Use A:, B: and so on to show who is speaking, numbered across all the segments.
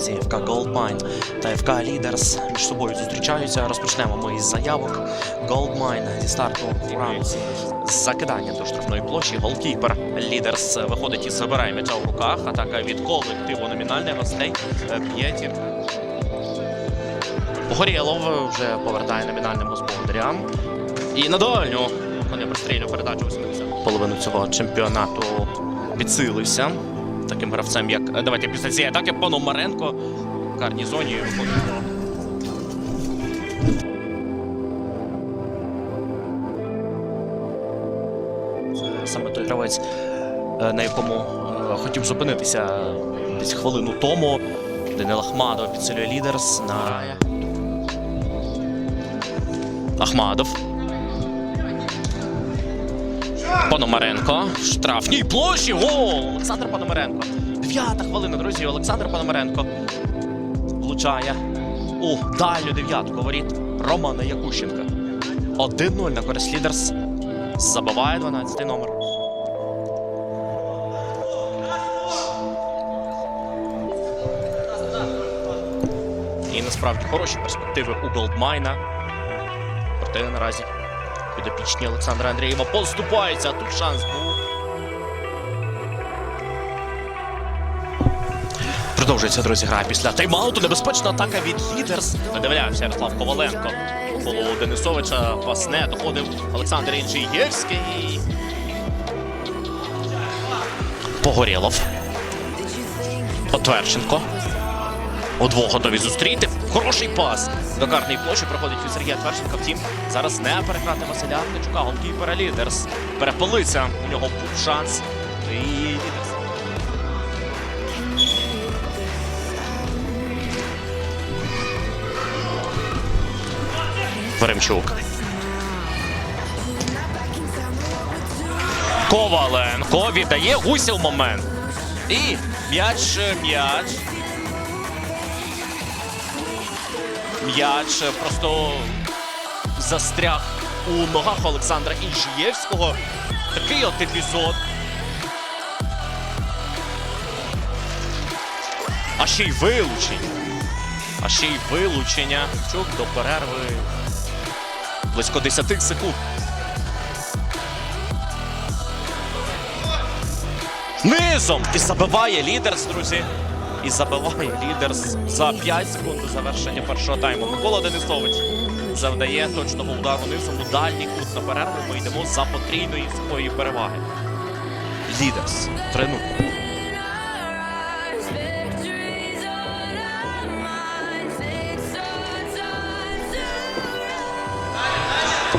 A: Наразі ФК Goldmine та ФК Leaders між собою зустрічаються. Розпочнемо ми із заявок. Goldmine зі старту раунду з закидання до штрафної площі. Голкіпер Leaders виходить і забирає м'яча в руках. Атака від колективу номінальних гостей е, П'єтір. Вже повертає номінальному господарям. І на дальню вони прострільну передачу 80. Половину цього чемпіонату підсилився таким гравцем, як е, давайте після цієї атаки Пономаренко в карній. Саме той гравець, е, на якому е, хотів зупинитися десь хвилину тому. Данил Ахмадов підсилює лідерс на Ахмадов. Пономаренко. Штрафній площі. Гол! Олександр Пономаренко. Дев'ята хвилина, друзі. Олександр Пономаренко влучає у дальню дев'ятку воріт Романа Якущенка. 1-0 на користь лідерс. Забиває 12-й номер. І насправді хороші перспективи у Голдмайна. Проте наразі підопічні Олександра Андрієва поступаються. а Тут шанс був. Продовжується, друзі, гра після тайм-ауту. Небезпечна атака від лідерс. Видивляємося Ярослав Коваленко. Коло Денисовича пасне доходив Олександр Інжиєвський. Погорєлов. Отверченко. Удвох готові зустріти. Хороший пас. До карної площі проходить від Сергія Тверченка. Втім, зараз не переграти Василя Ткачука. Голкіпера лідерс. Перепилиться. У нього був шанс. І лідерс. Веремчук. Коваленко віддає Гусів момент. І м'яч, м'яч. М'яч просто застряг у ногах Олександра Інжиєвського. Такий от епізод. А ще й вилучення. А ще й вилучення. Чук до перерви. Близько 10 секунд. Низом! І забиває лідерс, друзі. І забиває лідер за 5 секунд до завершення першого тайму. Микола Денисович завдає точного удару низом у дальній кут на перерву. Ми йдемо за потрійної своєї переваги. Лідерс 3-0.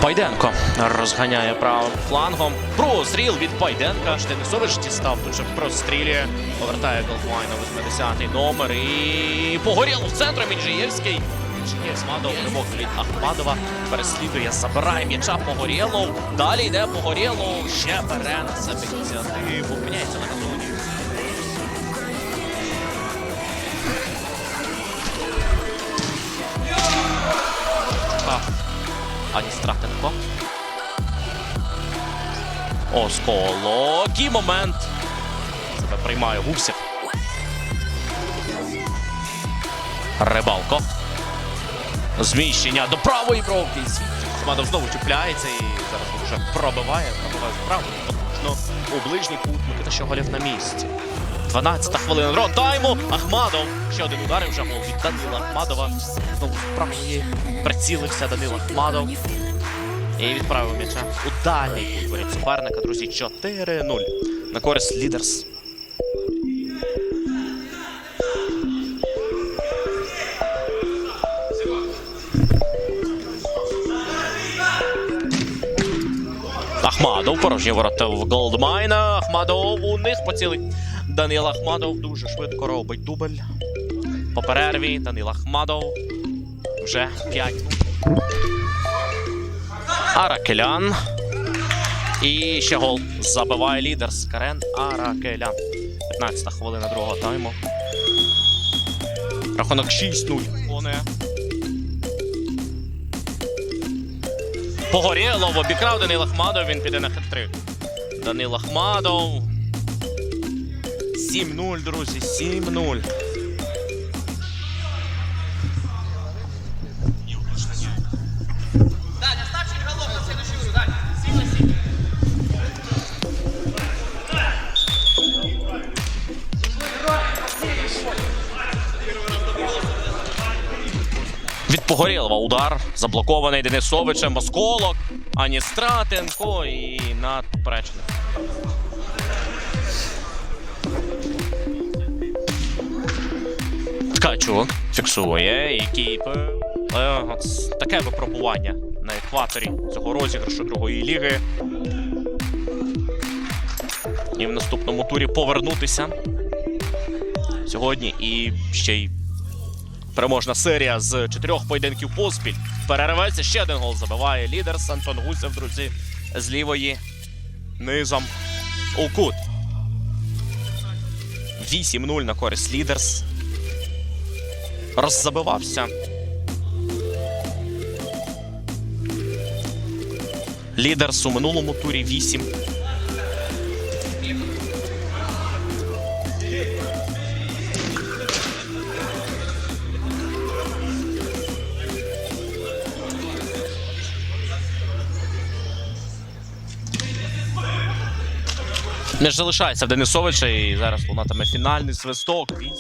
A: Пайденко розганяє правим флангом. Простріл від Пайденка. Денисович дістав тут же прострілює. Повертає Голфлайна 80-й номер. І погоріло в центру Мінжиєвський. Ахмадов ривок від Ахмадова. Переслідує, забирає м'яча Погорєлов. Далі йде Погорєлов. Ще бере на себе ініціативу. Міняється на газоні. Ані Стратенко. Осколо. Який момент. Себе приймає Гусів. Рибалко. Зміщення до правої бровки. Смадов знову чіпляється і зараз він вже пробиває. Пробиває вправо. Потужно у ближній кут. Микита Щоголєв на місці. 12-та хвилина дрон тайму. Ахмадов. Ще один удар вже гол від Данила Ахмадова. Знову з прицілився Данил Ахмадов. І відправив м'яча у дальній кут суперника, друзі. 4-0. На користь лідерс. Ахмадов порожні ворота в Голдмайна. Ахмадов у них поцілить. Данил Ахмадов дуже швидко робить дубль. По перерві Данил Ахмадов. Вже 5. Аракелян. І ще гол забиває лідер Карен Аракелян. 15 хвилина другого тайму. Рахунок 6-0. Вони. Погорєлов обікрав Данил Ахмадов, він піде на хет-трик. Данил Ахмадов. 7-0, друзі, 7-0. Від удар заблокований Денисовичем Осколок, ані Стратенко і над. Ткачук фіксує і кіп. Е, таке випробування на екваторі цього розіграшу другої ліги. І в наступному турі повернутися сьогодні і ще й переможна серія з чотирьох поєдинків поспіль. Перерветься ще один гол забиває лідер Антон Гусев, друзі, з лівої низом у кут. 8-0 на користь лідерс. Роззабивався. Лідерс у минулому турі 8. Не залишається в Денисовича і зараз лунатиме фінальний свисток. 8.